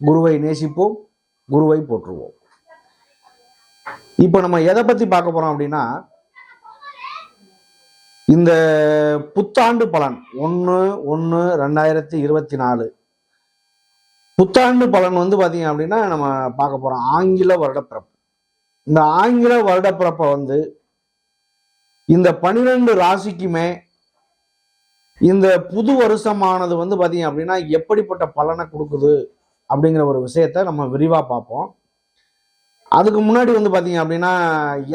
குருவை நேசிப்போம் குருவை போற்றுவோம். இப்போ நம்ம எதை பத்தி பார்க்க போறோம் அப்படின்னா இந்த புத்தாண்டு பலன் ஒன்று ஒன்று ரெண்டாயிரத்தி இருபத்தி நாலு புத்தாண்டு பலன் வந்து பார்த்தீங்க அப்படின்னா நம்ம பார்க்க போறோம் ஆங்கில வருடப்பிறப்பு. இந்த ஆங்கில வருடப்பிறப்பை வந்து இந்த பனிரெண்டு ராசிக்குமே இந்த புது வருஷமானது வந்து பார்த்தீங்க அப்படின்னா எப்படிப்பட்ட பலனை கொடுக்குது? அப்படிங்கிற ஒரு விஷயத்த நம்ம விரிவாக பார்ப்போம். அதுக்கு முன்னாடி வந்து பார்த்தீங்க அப்படின்னா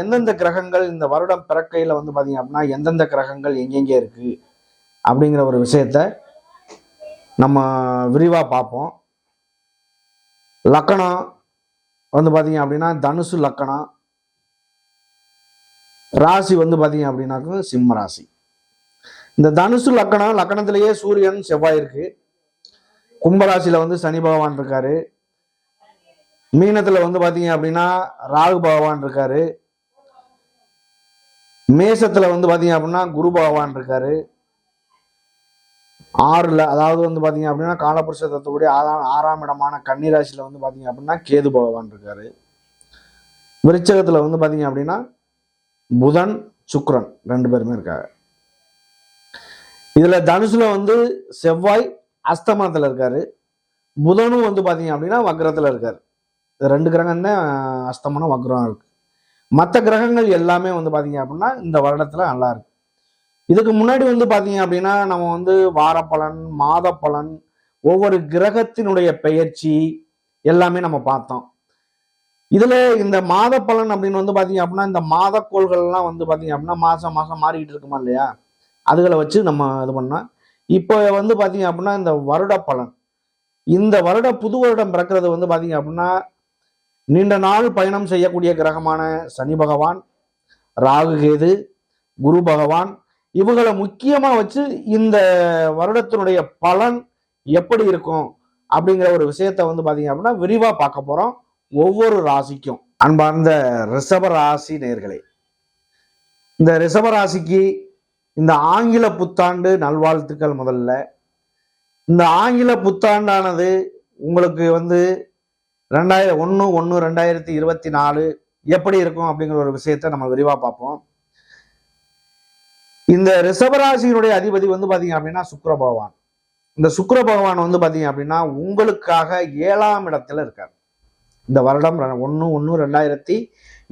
எந்தெந்த கிரகங்கள் இந்த வருடம் பிறக்கையில் வந்து பார்த்தீங்க அப்படின்னா எந்தெந்த கிரகங்கள் எங்கெங்கே இருக்குது அப்படிங்கிற ஒரு விஷயத்த நம்ம விரிவாக பார்ப்போம். லக்கணம் வந்து பார்த்தீங்க அப்படின்னா தனுசு லக்கணம். ராசி வந்து பார்த்தீங்க அப்படின்னாக்க சிம்ம ராசி. இந்த தனுசு லக்கணம் லக்கணத்திலேயே சூரியன் செவ்வாய் இருக்குது கும்பராசியில் வந்து சனி பகவான் இருக்காரு. மீனத்தில் வந்து பார்த்தீங்க அப்படின்னா ராகு பகவான் இருக்காரு. மேசத்தில் வந்து பார்த்தீங்க அப்படின்னா குரு பகவான் இருக்காரு. ஆறில் அதாவது வந்து பார்த்தீங்க அப்படின்னா காலபுருஷ ஆறாம் ஆறாம் இடமான கன்னிராசியில் வந்து பார்த்தீங்க அப்படின்னா கேது பகவான் இருக்காரு. விருச்சகத்தில் வந்து பார்த்தீங்க அப்படின்னா புதன் சுக்ரன் ரெண்டு பேருமே இருக்காங்க. இதில் தனுசில் வந்து செவ்வாய் அஸ்தமனத்தில் இருக்காரு. புதனும் வந்து பார்த்தீங்க அப்படின்னா வக்ரத்தில் இருக்காரு. ரெண்டு கிரகம் தான் அஸ்தமனம் வக்ரம் இருக்கு. மற்ற கிரகங்கள் எல்லாமே வந்து பார்த்தீங்க அப்படின்னா இந்த வருடத்தில் நல்லா இருக்கு. இதுக்கு முன்னாடி வந்து பார்த்தீங்க அப்படின்னா நம்ம வந்து வாரப்பலன் மாதப்பலன் ஒவ்வொரு கிரகத்தினுடைய பெயர்ச்சி எல்லாமே நம்ம பார்த்தோம். இதில் இந்த மாத பலன் அப்படின்னு வந்து பார்த்தீங்க அப்படின்னா இந்த மாதக்கோள்கள்லாம் வந்து பார்த்தீங்க அப்படின்னா மாதம் மாதம் மாறிக்கிட்டு இருக்குமா இல்லையா? அதுகளை வச்சு நம்ம இது பண்ணோம் இப்போ வந்து பார்த்தீங்க அப்படின்னா இந்த வருட பலன். இந்த வருட புது வருடம் பிறக்கிறது வந்து பார்த்தீங்க அப்படின்னா நீண்ட நாள் பயணம் செய்யக்கூடிய கிரகமான சனி பகவான் ராகு கேது குரு பகவான் இவங்களை முக்கியமாக வச்சு இந்த வருடத்தினுடைய பலன் எப்படி இருக்கும் அப்படிங்கிற ஒரு விஷயத்த வந்து பார்த்தீங்க அப்படின்னா விரிவாக பார்க்க போகிறோம் ஒவ்வொரு ராசிக்கும். அன்பார்ந்த ரிஷப ராசி நேர்களே இந்த ரிஷப ராசிக்கு இந்த ஆங்கில புத்தாண்டு நல்வாழ்த்துக்கள் முதல்ல. இந்த ஆங்கில புத்தாண்டானது உங்களுக்கு வந்து ரெண்டாயிரம் ஒன்று ஒன்று ரெண்டாயிரத்தி இருபத்தி நாலு எப்படி இருக்கும் அப்படிங்கிற ஒரு விஷயத்த நம்ம விரிவாக பார்ப்போம். இந்த ரிஷபராசியினுடைய அதிபதி வந்து பார்த்தீங்க அப்படின்னா சுக்கர பகவான். இந்த சுக்கர பகவான் வந்து பார்த்தீங்க அப்படின்னா உங்களுக்காக ஏழாம் இடத்துல இருக்கார். இந்த வருடம் ஒன்று ஒன்று ரெண்டாயிரத்தி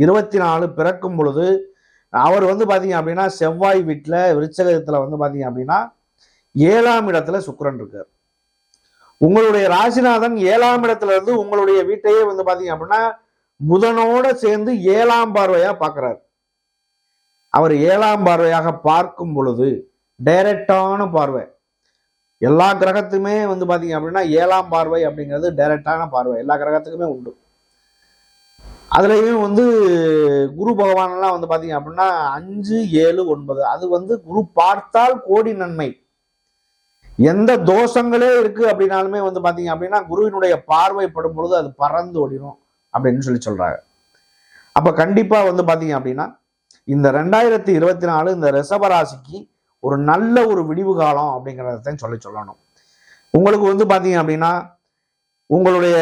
இருபத்தி நாலு பிறக்கும் பொழுது அவர் வந்து பார்த்தீங்க அப்படின்னா செவ்வாய் வீட்டில் விருச்சகத்தில் வந்து பார்த்தீங்க அப்படின்னா ஏழாம் இடத்துல சுக்கரன் இருக்கார். உங்களுடைய ராசிநாதன் ஏழாம் இடத்துல இருந்து உங்களுடைய வீட்டையே வந்து பார்த்தீங்க அப்படின்னா புதனோட சேர்ந்து ஏழாம் பார்வையாக பார்க்குறார் அவர் ஏழாம் பார்வையாக பார்க்கும் பொழுது டைரக்டான பார்வை. எல்லா கிரகத்துமே வந்து பார்த்தீங்க அப்படின்னா ஏழாம் பார்வை அப்படிங்கிறது டைரக்டான பார்வை. எல்லா கிரகத்துக்குமே உண்டு. அதுலேயும் வந்து குரு பகவான்லாம் வந்து பார்த்தீங்க அப்படின்னா அஞ்சு ஏழு ஒன்பது. அது வந்து குரு பார்த்தால் கோடி நன்மை. எந்த தோஷங்களே இருக்குது அப்படின்னாலுமே வந்து பார்த்தீங்க அப்படின்னா குருவினுடைய பார்வைப்படும் பொழுது அது பறந்து ஓடிடும் அப்படின்னு சொல்லி சொல்கிறாங்க அப்போ கண்டிப்பாக வந்து பார்த்தீங்க அப்படின்னா இந்த ரெண்டாயிரத்தி இருபத்தி நாலு இந்த ரிஷபராசிக்கு ஒரு நல்ல ஒரு விடிவு காலம் அப்படிங்கிறத சொல்லி சொல்லணும். உங்களுக்கு வந்து பார்த்தீங்க அப்படின்னா உங்களுடைய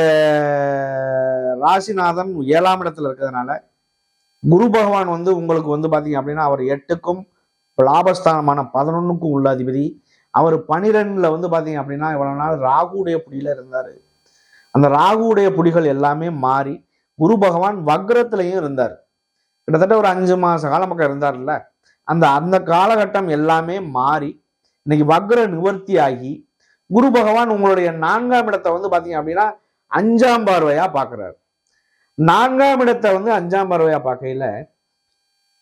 ராசிநாதன் ஏழாம் இடத்துல இருக்கிறதுனால குரு பகவான் வந்து உங்களுக்கு வந்து பார்த்தீங்க அப்படின்னா அவர் எட்டுக்கும் லாபஸ்தானமான பதினொன்னுக்கும் உள்ள அதிபதி. அவர் பனிரெண்டில் வந்து பார்த்தீங்க அப்படின்னா இவ்வளவு நாள் ராகுடைய புடியில் இருந்தார். அந்த ராகுடைய புடிகள் எல்லாமே மாறி குரு பகவான் வக்ரத்துலையும் இருந்தார். கிட்டத்தட்ட ஒரு அஞ்சு மாத காலம் பக்கம் இருந்தார்ல அந்த அந்த காலகட்டம் எல்லாமே மாறி இன்னைக்கு வக்ர நிவர்த்தி ஆகி குரு பகவான் உங்களுடைய நான்காம் இடத்தை வந்து பார்த்தீங்க அப்படின்னா அஞ்சாம் பார்வையாக பார்க்குறாரு நான்காம் இடத்தை வந்து அஞ்சாம் பறவையா பார்க்கையில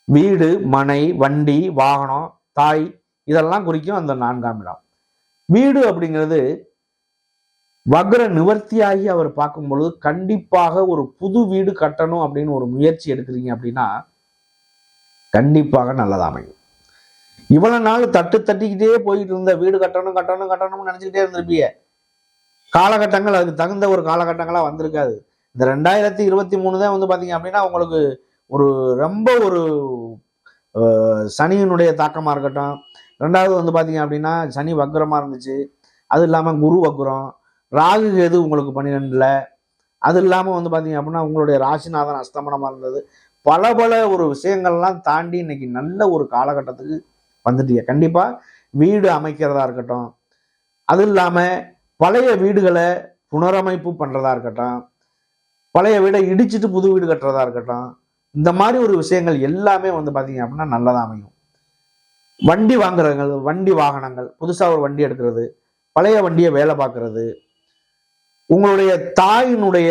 வீடு மனை வண்டி வாகனம் தாய் இதெல்லாம் குறிக்கும் அந்த நான்காம் இடம். வீடு அப்படிங்கிறது வக்ர நிவர்த்தியாகி அவர் பார்க்கும் பொழுது கண்டிப்பாக ஒரு புது வீடு கட்டணும் அப்படின்னு ஒரு முயற்சி எடுக்கிறீங்க அப்படின்னா கண்டிப்பாக நல்லதா அமையும். இவ்வளவு நாள் தட்டு தட்டிக்கிட்டே போயிட்டு இருந்த வீடு கட்டணும் கட்டணும் கட்டணும்னு நினைச்சுக்கிட்டே இருந்திருப்பிய காலகட்டங்கள் அதுக்கு தகுந்த ஒரு காலகட்டங்களா வந்திருக்காது. இந்த ரெண்டாயிரத்தி இருபத்தி மூணு தான் வந்து பார்த்தீங்க அப்படின்னா உங்களுக்கு ஒரு ரொம்ப ஒரு சனியினுடைய தாக்கமாக இருக்கட்டும். ரெண்டாவது வந்து பார்த்தீங்க அப்படின்னா சனி வக்ரமாக இருந்துச்சு. அது இல்லாமல் குரு வக்ரம் ராகு கேது உங்களுக்கு பன்னிரெண்டில். அது இல்லாமல் வந்து பார்த்தீங்க அப்படின்னா உங்களுடைய ராசிநாதன் அஸ்தமனமாக இருந்தது. பல பல ஒரு விஷயங்கள்லாம் தாண்டி இன்னைக்கு நல்ல ஒரு காலகட்டத்துக்கு வந்துட்டீங்க. கண்டிப்பாக வீடு அமைக்கிறதா இருக்கட்டும். அது இல்லாமல் பழைய வீடுகளை புனரமைப்பு பண்ணுறதா இருக்கட்டும். பழைய வீடை இடிச்சிட்டு புது வீடு கட்டுறதா இருக்கட்டும் இந்த மாதிரி ஒரு விஷயங்கள் எல்லாமே வந்து பார்த்தீங்க அப்படின்னா நல்லதாக அமையும். வண்டி வாங்குறவங்க வண்டி வாகனங்கள் புதுசாக ஒரு வண்டி எடுக்கிறது பழைய வண்டியை வேலை பார்க்கறது உங்களுடைய தாயினுடைய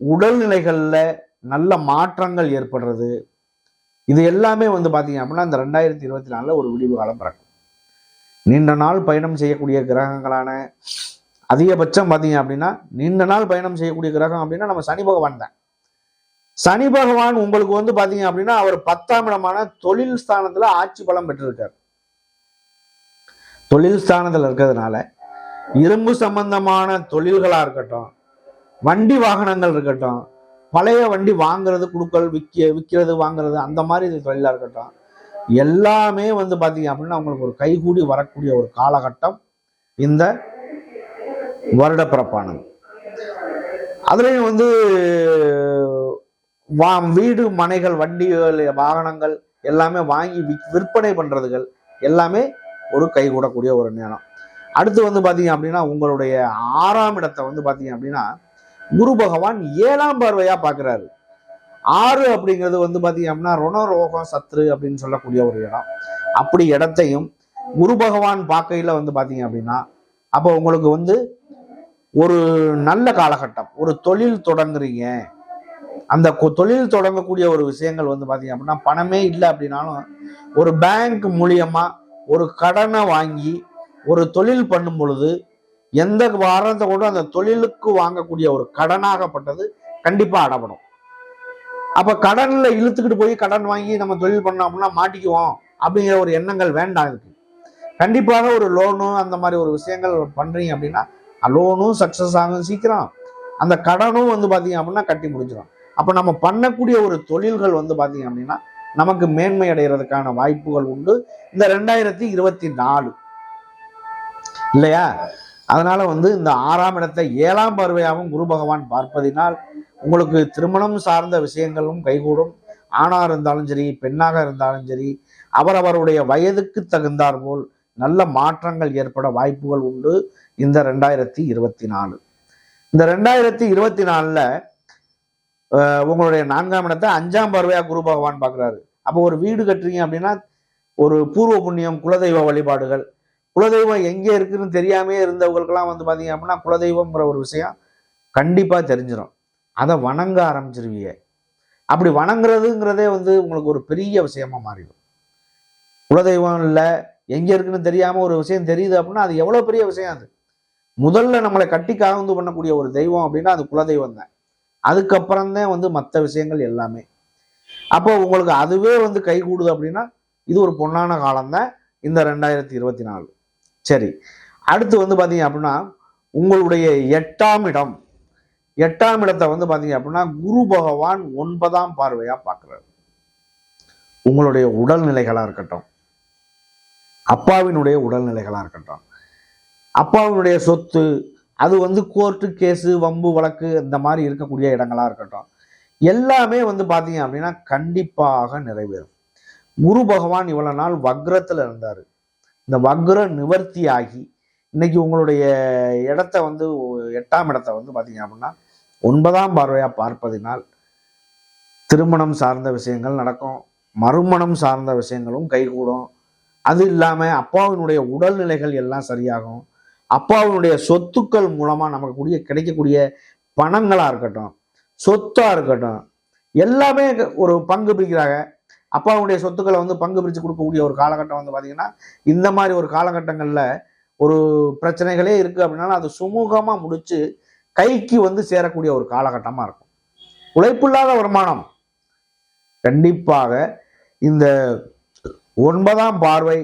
உடல்நிலைகளில் நல்ல மாற்றங்கள் ஏற்படுறது இது எல்லாமே வந்து பார்த்தீங்க அப்படின்னா இந்த ரெண்டாயிரத்தி இருபத்தி நாலில் ஒரு விடிவு காலம் பிறக்கும். நீண்ட நாள் பயணம் செய்யக்கூடிய கிரகங்களான அதிகபட்சம் பார்த்தீங்க அப்படின்னா நீண்ட நாள் பயணம் செய்யக்கூடிய கிரகம் அப்படின்னா நம்ம சனி பகவான் தான். சனி பகவான் உங்களுக்கு வந்து பார்த்தீங்க அப்படின்னா அவர் பத்தாம் இடமான தொழில் ஸ்தானத்துல ஆட்சி பலம் பெற்றிருக்கார். தொழில் ஸ்தானத்துல இருக்கிறதுனால இரும்பு சம்பந்தமான தொழில்களா இருக்கட்டும் வண்டி வாகனங்கள் இருக்கட்டும் பழைய வண்டி வாங்குறது குடுக்கல் விற்க விற்கிறது வாங்குறது அந்த மாதிரி இது தொழிலா இருக்கட்டும் எல்லாமே வந்து பார்த்தீங்க அப்படின்னா உங்களுக்கு ஒரு கைகூடி வரக்கூடிய ஒரு காலகட்டம். இந்த வருட அதுலேயும் வந்து வா வீடு மனைகள் வண்டிகள் வாகனங்கள் எல்லாமே வாங்கி விக்- விற்பனை பண்ணுறதுகள் எல்லாமே ஒரு கைகூடக்கூடிய ஒரு நேரம். அடுத்து வந்து பார்த்தீங்க அப்படின்னா உங்களுடைய ஆறாம் இடத்தை வந்து பார்த்தீங்க அப்படின்னா குரு பகவான் ஏழாம் பார்வையாக பார்க்குறாரு ஆறு அப்படிங்கிறது வந்து பார்த்தீங்க அப்படின்னா ருணரோகம் சத்ரு அப்படின்னு சொல்லக்கூடிய ஒரு இடம். அப்படி இடத்தையும் குரு பகவான் பார்க்கையில் வந்து பார்த்தீங்க அப்படின்னா அப்போ உங்களுக்கு வந்து ஒரு நல்ல காலகட்டம் ஒரு தொழில் தொடங்குறீங்க. அந்த கொ- தொழில் தொடங்கக்கூடிய ஒரு விஷயங்கள் வந்து பார்த்தீங்க அப்படின்னா பணமே இல்லை அப்படின்னாலும் ஒரு பேங்க் மூலியமா ஒரு கடனை வாங்கி ஒரு தொழில் பண்ணும் பொழுது எந்த வாரத்தை கூட அந்த தொழிலுக்கு வாங்கக்கூடிய ஒரு கடனாகப்பட்டது கண்டிப்பாக அடப்படும். அப்போ கடனில் இழுத்துக்கிட்டு போய் கடன் வாங்கி நம்ம தொழில் பண்ணோம் அப்படின்னா மாட்டிக்குவோம் அப்படிங்கிற ஒரு எண்ணங்கள் வேண்டாம் இருக்கு கண்டிப்பாக ஒரு லோனு அந்த மாதிரி ஒரு விஷயங்கள் பண்ணுறீங்க அப்படின்னா லோனும் சக்சஸ் ஆகும் சீக்கிரம். அந்த கடனும் வந்து பாத்தீங்க அப்படின்னா கட்டி முடிஞ்சிடும். அப்ப நம்ம பண்ணக்கூடிய ஒரு தொழில்கள் வந்து பாத்தீங்க அப்படின்னா நமக்கு மேன்மை அடைகிறதுக்கான வாய்ப்புகள் உண்டு. இந்த ரெண்டாயிரத்தி இருபத்தி நாலு. இல்லையா? அதனால வந்து இந்த ஆறாம் இடத்தை ஏழாம் பார்வையாகவும் குரு பகவான் பார்ப்பதினால் உங்களுக்கு திருமணம் சார்ந்த விஷயங்களும் கைகூடும். ஆணாக இருந்தாலும் சரி பெண்ணாக இருந்தாலும் சரி அவரவருடைய வயதுக்கு தகுந்தாற்போல் நல்ல மாற்றங்கள் ஏற்பட வாய்ப்புகள் உண்டு இந்த ரெண்டாயிரத்தி இருபத்தி நாலு. இந்த ரெண்டாயிரத்தி இருபத்தி நாலுல உங்களுடைய நான்காம் இடத்தை அஞ்சாம் பார்வையா குரு பகவான் பார்க்குறாரு. அப்போ ஒரு வீடு கட்டுறீங்க அப்படின்னா ஒரு பூர்வ புண்ணியம் குலதெய்வ வழிபாடுகள். குலதெய்வம் எங்கே இருக்குன்னு தெரியாமே இருந்தவங்களுக்கெல்லாம் வந்து பார்த்தீங்க அப்படின்னா குலதெய்வம்ங்கிற ஒரு விஷயம் கண்டிப்பாக தெரிஞ்சிடும் அதை வணங்க ஆரம்பிச்சிருவீங்க. அப்படி வணங்குறதுங்கிறதே வந்து உங்களுக்கு ஒரு பெரிய விஷயமா மாறிடும். குலதெய்வம் இல்லை எங்கே இருக்குன்னு தெரியாமல் ஒரு விஷயம் தெரியுது அப்படின்னா அது எவ்வளோ பெரிய விஷயம் அது? முதல்ல நம்மளை கட்டி காவந்து பண்ணக்கூடிய ஒரு தெய்வம் அப்படின்னா அது குலதெய்வம் தான். அதுக்கப்புறம் தான் வந்து மற்ற விஷயங்கள் எல்லாமே. அப்போ உங்களுக்கு அதுவே வந்து கை கூடுது அப்படின்னா இது ஒரு பொன்னான காலம்தான் இந்த ரெண்டாயிரத்தி இருபத்தி நாலு. சரி. அடுத்து வந்து பார்த்தீங்க அப்படின்னா உங்களுடைய எட்டாம் இடம். எட்டாம் இடத்தை வந்து பார்த்தீங்க அப்படின்னா குரு பகவான் ஒன்பதாம் பார்வையாக பார்க்குறாரு. உங்களுடைய உடல்நிலைகளாக இருக்கட்டும். அப்பாவினுடைய உடல்நிலைகளாக இருக்கட்டும். அப்பாவினுடைய சொத்து அது வந்து கோர்ட்டு கேஸு வம்பு வழக்கு இந்த மாதிரி இருக்கக்கூடிய இடங்களாக இருக்கட்டும். எல்லாமே வந்து பார்த்தீங்க அப்படின்னா கண்டிப்பாக நிறைவேறும். குரு பகவான் இவ்வளோ நாள் வக்ரத்தில் இருந்தார். இந்த வக்ர நிவர்த்தி ஆகி இன்னைக்கு உங்களுடைய இடத்த வந்து எட்டாம் இடத்த வந்து பார்த்தீங்க அப்படின்னா ஒன்பதாம் பார்வையாக பார்ப்பதினால் திருமணம் சார்ந்த விஷயங்கள் நடக்கும். மறுமணம் சார்ந்த விஷயங்களும் கைகூடும். அது இல்லாமல் அப்பாவினுடைய உடல்நிலைகள் எல்லாம் சரியாகும். அப்பாவினுடைய சொத்துக்கள் மூலமாக நமக்கு கூடிய கிடைக்கக்கூடிய பணங்களாக இருக்கட்டும் சொத்தாக இருக்கட்டும் எல்லாமே ஒரு பங்கு பிரிக்கிறாங்க. அப்பாவுடைய சொத்துக்களை வந்து பங்கு பிரித்து கொடுக்கக்கூடிய ஒரு காலகட்டம் வந்து பார்த்திங்கன்னா இந்த மாதிரி ஒரு காலகட்டங்களில் ஒரு பிரச்சனைகளே இருக்குது அப்படின்னாலும் அது சுமூகமாக முடித்து கைக்கு வந்து சேரக்கூடிய ஒரு காலகட்டமாக இருக்கும். உழைப்பில்லாத வருமானம். கண்டிப்பாக இந்த ஒன்பதாம் பார்வை.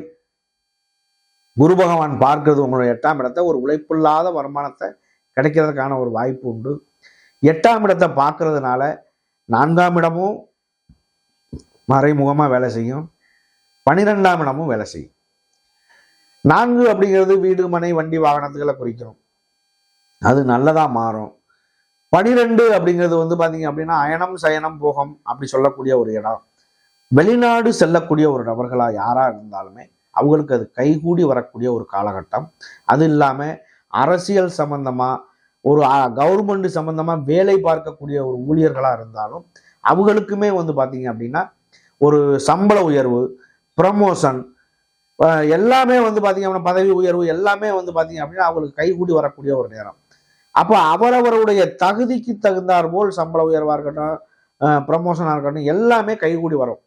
குரு பகவான் பார்க்கிறது உங்களுடைய எட்டாம் இடத்தை. ஒரு உழைப்பில்லாத வருமானத்தை கிடைக்கிறதுக்கான ஒரு வாய்ப்பு உண்டு. எட்டாம் இடத்தை பார்க்கறதுனால நான்காம் இடமும் மறைமுகமாக வேலை செய்யும். பனிரெண்டாம் இடமும் வேலை செய்யும். நான்கு அப்படிங்கிறது வீடு மனை வண்டி வாகனத்துக்களை குறிக்கிறோம். அது நல்லதாக மாறும். பனிரெண்டு அப்படிங்கிறது வந்து பார்த்தீங்க அப்படின்னா அயனம் சயனம் போகம் அப்படி சொல்லக்கூடிய ஒரு இடம். வெளிநாடு செல்லக்கூடிய ஒரு நபர்களாக யாராக இருந்தாலுமே அவங்களுக்கு அது கைகூடி வரக்கூடிய ஒரு காலகட்டம். அது இல்லாமல் அரசியல் சம்பந்தமாக ஒரு கவர்மெண்ட் சம்பந்தமா வேலை பார்க்கக்கூடிய ஒரு ஊழியர்களாக இருந்தாலும் அவங்களுக்குமே வந்து பார்த்தீங்க அப்படின்னா ஒரு சம்பள உயர்வு ப்ரமோஷன் எல்லாமே வந்து பார்த்தீங்க அப்படின்னா பதவி உயர்வு எல்லாமே வந்து பார்த்தீங்க அப்படின்னா அவங்களுக்கு கைகூடி வரக்கூடிய ஒரு நேரம். அப்போ அவரவருடைய தகுதிக்கு தகுந்தாற்போல் சம்பள உயர்வாக இருக்கட்டும் ப்ரமோஷனாக இருக்கட்டும் எல்லாமே கைகூடி வரும்.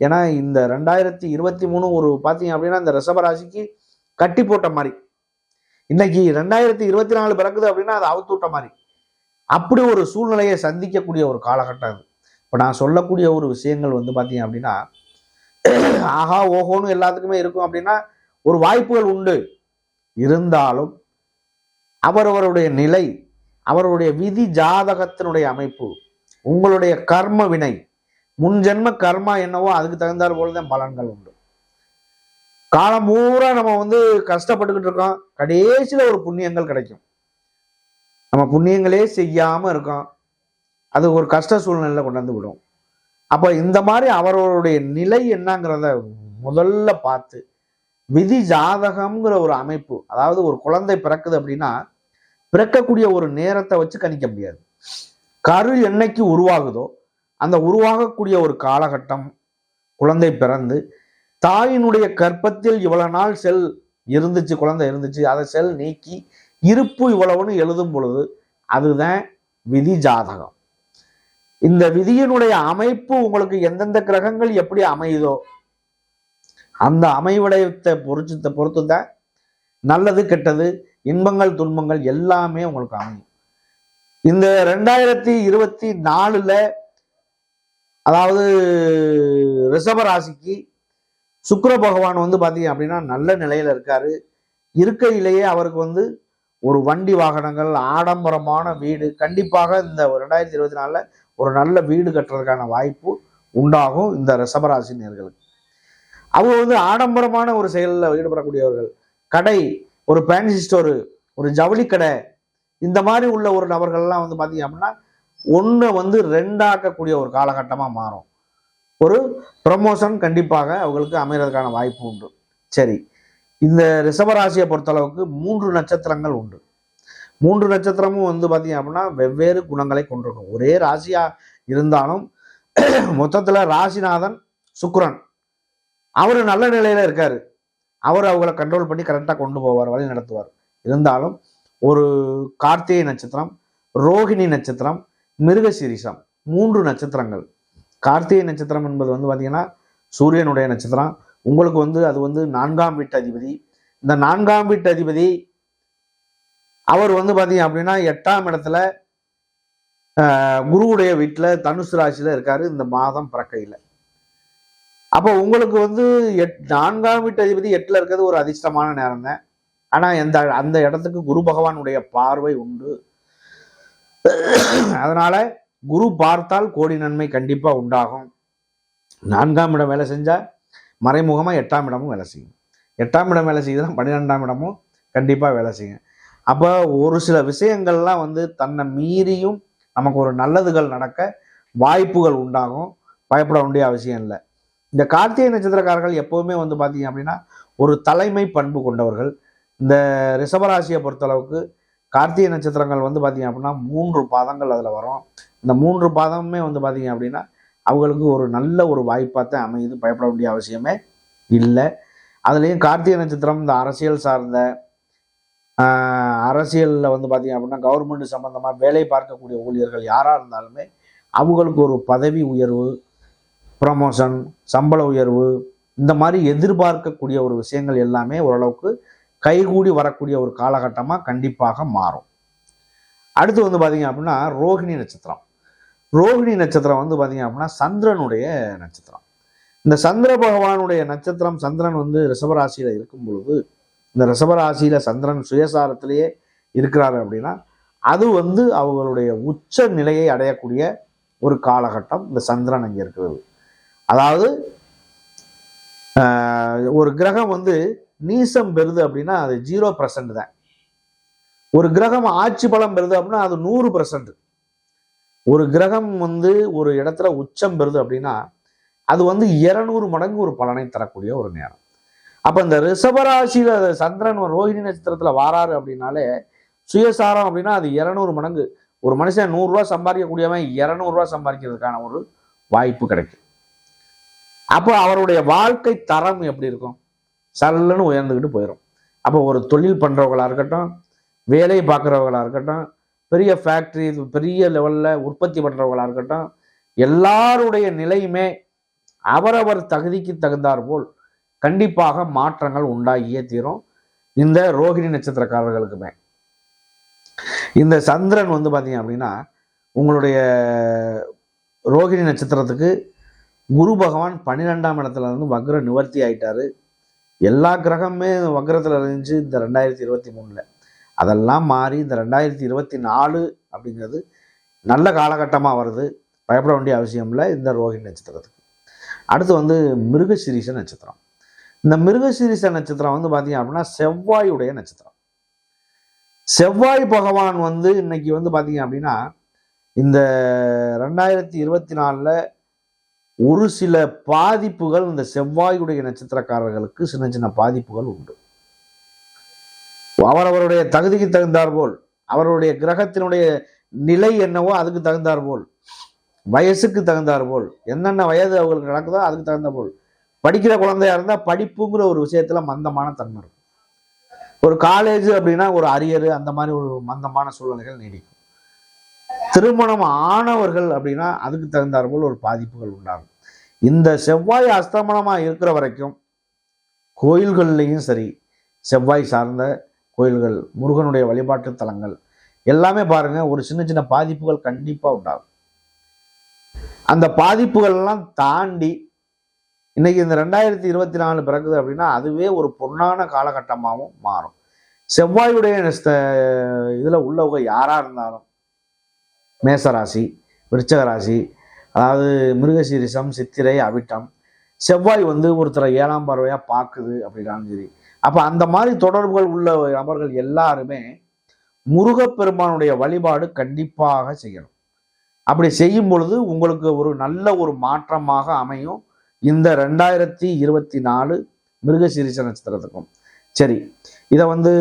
ஏன்னா இந்த ரெண்டாயிரத்தி இருபத்தி மூணு ஒரு பார்த்தீங்க அப்படின்னா இந்த ரிஷபராசிக்கு கட்டி போட்ட மாதிரி. இன்னைக்கு ரெண்டாயிரத்தி இருபத்தி நாலு பிறக்குது அப்படின்னா அதை அவுத்துவிட்ட மாதிரி. அப்படி ஒரு சூழ்நிலையை சந்திக்கக்கூடிய ஒரு காலகட்டம் அது. இப்போ நான் சொல்லக்கூடிய ஒரு விஷயங்கள் வந்து பார்த்தீங்க அப்படின்னா ஆஹா ஓஹோன்னு எல்லாத்துக்குமே இருக்கும் அப்படின்னா ஒரு வாய்ப்புகள் உண்டு. இருந்தாலும் அவரவருடைய நிலை அவருடைய விதி ஜாதகத்தினுடைய அமைப்பு உங்களுடைய கர்ம வினை முன் ஜென்ம கர்மா என்னவோ அதுக்கு தகுந்தாற் போலதான் பலன்கள் உண்டு. காலம் பூரா நம்ம வந்து கஷ்டப்பட்டுக்கிட்டு இருக்கோம். கடைசியில் ஒரு புண்ணியங்கள் கிடைக்கும். நம்ம புண்ணியங்களே செய்யாமல் இருக்கோம். அது ஒரு கஷ்ட சூழ்நிலையில் கொண்டாந்து விடும். அப்போ இந்த மாதிரி அவரவருடைய நிலை என்னங்கிறத முதல்ல பார்த்து விதி ஜாதகம்ங்கிற ஒரு அமைப்பு அதாவது ஒரு குழந்தை பிறக்குது அப்படின்னா பிறக்கக்கூடிய ஒரு நேரத்தை வச்சு கணிக்க முடியாது. கரு என்னைக்கு உருவாகுதோ அந்த உருவாகக்கூடிய ஒரு காலகட்டம் குழந்தை பிறந்து தாயினுடைய கற்பத்தில் இவ்வளவு நாள் செல் இருந்துச்சு குழந்தை இருந்துச்சு அதை செல் நீக்கி இருப்பு இவ்வளவுன்னு எழுதும் பொழுது அதுதான் விதி ஜாதகம். இந்த விதியினுடைய அமைப்பு உங்களுக்கு எந்தெந்த கிரகங்கள் எப்படி அமையுதோ அந்த அமைவிடயத்தை பொறுத்து பொறுத்து தான் நல்லது கெட்டது இன்பங்கள் துன்பங்கள் எல்லாமே உங்களுக்கு அமையும். இந்த ரெண்டாயிரத்தி இருபத்தி நாலுல அதாவது ரிஷப ராசிக்கு சுக்கர பகவான் வந்து பார்த்தீங்க அப்படின்னா நல்ல நிலையில் இருக்காரு. இருக்கையிலேயே அவருக்கு வந்து ஒரு வண்டி வாகனங்கள் ஆடம்பரமான வீடு கண்டிப்பாக இந்த ரெண்டாயிரத்தி இருபத்தி நாலில் ஒரு நல்ல வீடு கட்டுறதுக்கான வாய்ப்பு உண்டாகும் இந்த ரிஷபராசி நேர்களுக்கு. அவங்க வந்து ஆடம்பரமான ஒரு செயலில் ஈடுபடக்கூடியவர்கள். கடை ஒரு பேன்சி ஸ்டோரு ஒரு ஜவுளி கடை இந்த மாதிரி உள்ள ஒரு நபர்கள்லாம் வந்து பார்த்தீங்க அப்படின்னா ஒன்றை வந்து ரெண்டாக்கக்கூடிய ஒரு காலகட்டமாக மாறும். ஒரு ப்ரமோஷன் கண்டிப்பாக அவங்களுக்கு அமைகிறதுக்கான வாய்ப்பு உண்டு. சரி இந்த ரிஷபராசியை பொறுத்தளவுக்கு மூன்று நட்சத்திரங்கள் உண்டு. மூன்று நட்சத்திரமும் வந்து பார்த்தீங்க அப்படின்னா வெவ்வேறு குணங்களை கொண்டிருக்கும். ஒரே ராசியா இருந்தாலும் மொத்தத்தில் ராசிநாதன் சுக்ரன் அவர் நல்ல நிலையில் இருக்கார். அவர் அவங்கள கண்ட்ரோல் பண்ணி கரெக்டாக கொண்டு போவார் வழி நடத்துவார். இருந்தாலும் ஒரு கார்த்திகை நட்சத்திரம் ரோஹிணி நட்சத்திரம் மிருகசீரிசம் மூன்று நட்சத்திரங்கள். கார்த்திகை நட்சத்திரம் என்பது வந்து பார்த்தீங்கன்னா சூரியனுடைய நட்சத்திரம். உங்களுக்கு வந்து அது வந்து நான்காம் வீட்டு அதிபதி. இந்த நான்காம் வீட்டு அதிபதி அவர் வந்து பார்த்தீங்க அப்படின்னா எட்டாம் இடத்துல குருவுடைய வீட்டில் தனுசு ராசியில் இருக்காரு இந்த மாதம் பிறக்கையில். அப்போ உங்களுக்கு வந்து எட் நான்காம் வீட்டு அதிபதி எட்டில் இருக்கிறது ஒரு அதிர்ஷ்டமான நேரம் தான். ஆனால் எந்த அந்த இடத்துக்கு குரு பகவானுடைய பார்வை உண்டு. அதனால குரு பார்த்தால் கோடி நன்மை கண்டிப்பாக உண்டாகும். நான்காம் இடம் வேலை செஞ்சால் மறைமுகமாக எட்டாம் இடமும் வேலை செய்யும். எட்டாம் இடம் வேலை செய்யுதுன்னா பன்னிரெண்டாம் இடமும் கண்டிப்பாக வேலை செய்யும். அப்போ ஒரு சில விஷயங்கள்லாம் வந்து தன்னை மீறியும் நமக்கு ஒரு நல்லதுகள் நடக்க வாய்ப்புகள் உண்டாகும். பயப்பட வேண்டிய அவசியம் இல்லை. இந்த கார்த்திகை நட்சத்திரக்காரர்கள் எப்போவுமே வந்து பார்த்தீங்க அப்படின்னா ஒரு தலைமை பண்பு கொண்டவர்கள். இந்த ரிஷபராசியை பொறுத்தளவுக்கு கார்த்திகை நட்சத்திரங்கள் வந்து பார்த்திங்க அப்படின்னா மூன்று பாதங்கள் அதில் வரும். இந்த மூன்று பாதமுமே வந்து பார்த்திங்க அப்படின்னா அவங்களுக்கு ஒரு நல்ல ஒரு வாய்ப்பாக தான் அமையுது. பயப்பட வேண்டிய அவசியமே இல்லை. அதுலேயும் கார்த்திகை நட்சத்திரம் இந்த அரசியல் சார்ந்த அரசியலில் வந்து பார்த்தீங்க அப்படின்னா கவர்மெண்ட் சம்மந்தமாக வேலை பார்க்கக்கூடிய ஊழியர்கள் யாராக இருந்தாலுமே அவங்களுக்கு ஒரு பதவி உயர்வு ப்ரமோஷன் சம்பள உயர்வு இந்த மாதிரி எதிர்பார்க்கக்கூடிய ஒரு விஷயங்கள் எல்லாமே ஓரளவுக்கு கைகூடி வரக்கூடிய ஒரு காலகட்டமாக கண்டிப்பாக மாறும். அடுத்து வந்து பார்த்தீங்க அப்படின்னா ரோஹிணி நட்சத்திரம். ரோகிணி நட்சத்திரம் வந்து பார்த்தீங்க அப்படின்னா சந்திரனுடைய நட்சத்திரம். இந்த சந்திர பகவானுடைய நட்சத்திரம் சந்திரன் வந்து ரிஷபராசியில் இருக்கும் பொழுது இந்த ரிஷபராசியில் சந்திரன் சுயசாரத்திலேயே இருக்கிறாரு அப்படின்னா அது வந்து அவர்களுடைய உச்ச நிலையை அடையக்கூடிய ஒரு காலகட்டம் இந்த சந்திரன் அங்கே இருக்கிறது. அதாவது ஒரு கிரகம் வந்து நீசம் பெறுது அப்படின்னா அது ஜீரோ பர்சன்ட் தான். ஒரு கிரகம் ஆட்சி பலம் பெறுது அப்படின்னா அது நூறு பர்சன்ட் ஒரு கிரகம் வந்து ஒரு இடத்துல உச்சம் பெறுது அப்படின்னா அது வந்து இருநூறு மடங்கு ஒரு பலனை தரக்கூடிய ஒரு நேரம். அப்போ இந்த ரிஷபராசியில் சந்திரன் ரோஹிணி நட்சத்திரத்தில் வாராரு அப்படின்னாலே சுயசாரம் அப்படின்னா அது இரநூறு மடங்கு. ஒரு மனுஷன் நூறுரூவா சம்பாதிக்கக்கூடியவன் இரநூறுவா சம்பாதிக்கிறதுக்கான ஒரு வாய்ப்பு கிடைக்கும். அப்போ அவருடைய வாழ்க்கை தரம் எப்படி இருக்கும்? சல்லுன்னு உயர்ந்துக்கிட்டு போயிடும் அப்போ ஒரு தொழில் பண்ணுறவங்களாக இருக்கட்டும் வேலை பார்க்குறவங்களாக இருக்கட்டும் பெரிய ஃபேக்ட்ரி பெரிய லெவலில் உற்பத்தி பண்ணுறவங்களாக இருக்கட்டும் எல்லாருடைய நிலையுமே அவரவர் தகுதிக்கு தகுந்தார் போல் கண்டிப்பாக மாற்றங்கள் உண்டாகியே தீரும். இந்த ரோகிணி நட்சத்திரக்காரர்களுக்குமே. இந்த சந்திரன் வந்து பார்த்தீங்க அப்படின்னா உங்களுடைய ரோகிணி நட்சத்திரத்துக்கு குரு பகவான் பன்னிரெண்டாம் இடத்துல இருந்து வக்ர நிவர்த்தி ஆயிட்டாரு. எல்லா கிரகமே வக்ரத்தில் இருந்துச்சு இந்த ரெண்டாயிரத்தி இருபத்தி மூணில். அதெல்லாம் மாறி இந்த ரெண்டாயிரத்தி இருபத்தி நாலு அப்படிங்கிறது நல்ல காலகட்டமாக வருது. பயப்பட வேண்டிய அவசியம் இல்லை இந்த ரோஹிணி நட்சத்திரத்துக்கு. அடுத்து வந்து மிருகசிரீச நட்சத்திரம். இந்த மிருகசிரீச நட்சத்திரம் வந்து பார்த்தீங்க அப்படின்னா செவ்வாயுடைய நட்சத்திரம். செவ்வாய் பகவான் வந்து இன்னைக்கு வந்து பார்த்தீங்க அப்படின்னா இந்த ரெண்டாயிரத்தி இருபத்தி நாலில் ஒரு சில பாதிப்புகள் இந்த செவ்வாயுடைய நட்சத்திரக்காரர்களுக்கு சின்ன சின்ன பாதிப்புகள் உண்டு. அவரவருடைய தகுதிக்கு தகுந்தார் போல் அவருடைய கிரகத்தினுடைய நிலை என்னவோ அதுக்கு தகுந்தாற்போல் வயசுக்கு தகுந்தாற்போல் என்னென்ன வயது அவங்களுக்கு நடக்குதோ அதுக்கு தகுந்த போல் படிக்கிற குழந்தையா இருந்தால் படிப்புங்கிற ஒரு விஷயத்துல மந்தமான தன்மை இருக்கும். ஒரு காலேஜ் அப்படின்னா ஒரு அரியர் அந்த மாதிரி ஒரு மந்தமான சூழ்நிலைகள் நீடிக்கும். திருமணம் ஆனவர்கள் அப்படின்னா அதுக்கு தகுந்தாற்போல் ஒரு பாதிப்புகள் உண்டாகும். இந்த செவ்வாய் அஸ்தமனமாக இருக்கிற வரைக்கும் கோயில்கள்லையும் சரி செவ்வாய் சார்ந்த கோயில்கள் முருகனுடைய வழிபாட்டு தலங்கள் எல்லாமே பாருங்கள் ஒரு சின்ன சின்ன பாதிப்புகள் கண்டிப்பாக உண்டாகும். அந்த பாதிப்புகள் எல்லாம் தாண்டி இன்னைக்கு இந்த ரெண்டாயிரத்தி இருபத்தி நாலு பிறகுது அப்படின்னா அதுவே ஒரு பொன்னான காலகட்டமாகவும் மாறும். செவ்வாயுடைய இதில் உள்ளவங்க யாராக இருந்தாலும் மேசராசி விருச்சகராசி அதாவது மிருகசீரிசம் சித்திரை அவிட்டம். செவ்வாய் வந்து ஒருத்தரை ஏழாம் பார்வையாக பார்க்குது அப்படின்னாலும் சரி. அப்போ அந்த மாதிரி தொடர்புகள் உள்ள நபர்கள் எல்லாருமே முருகப்பெருமானுடைய வழிபாடு கண்டிப்பாக செய்யணும். அப்படி செய்யும் பொழுது உங்களுக்கு ஒரு நல்ல ஒரு மாற்றமாக அமையும். இந்த ரெண்டாயிரத்தி இருபத்தி நாலு மிருகசீரிச நட்சத்திரத்துக்கும். சரி இதை வந்து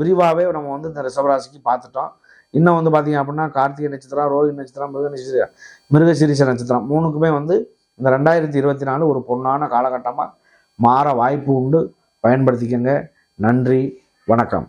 விரிவாகவே நம்ம வந்து இந்த ரிஷபராசிக்கு பார்த்துட்டோம். இன்னும் வந்து பார்த்தீங்க அப்படின்னா கார்த்திகை நட்சத்திரம் ரோஹிணி நட்சத்திரம் மிருக நட்சத்திரம் மிருகசீரிச நட்சத்திரம் மூணுக்குமே வந்து இந்த ரெண்டாயிரத்தி இருபத்தி நாலு ஒரு பொன்னான காலகட்டமாக மாற வாய்ப்பு உண்டு. பயன்படுத்திக்கங்க. நன்றி. வணக்கம்.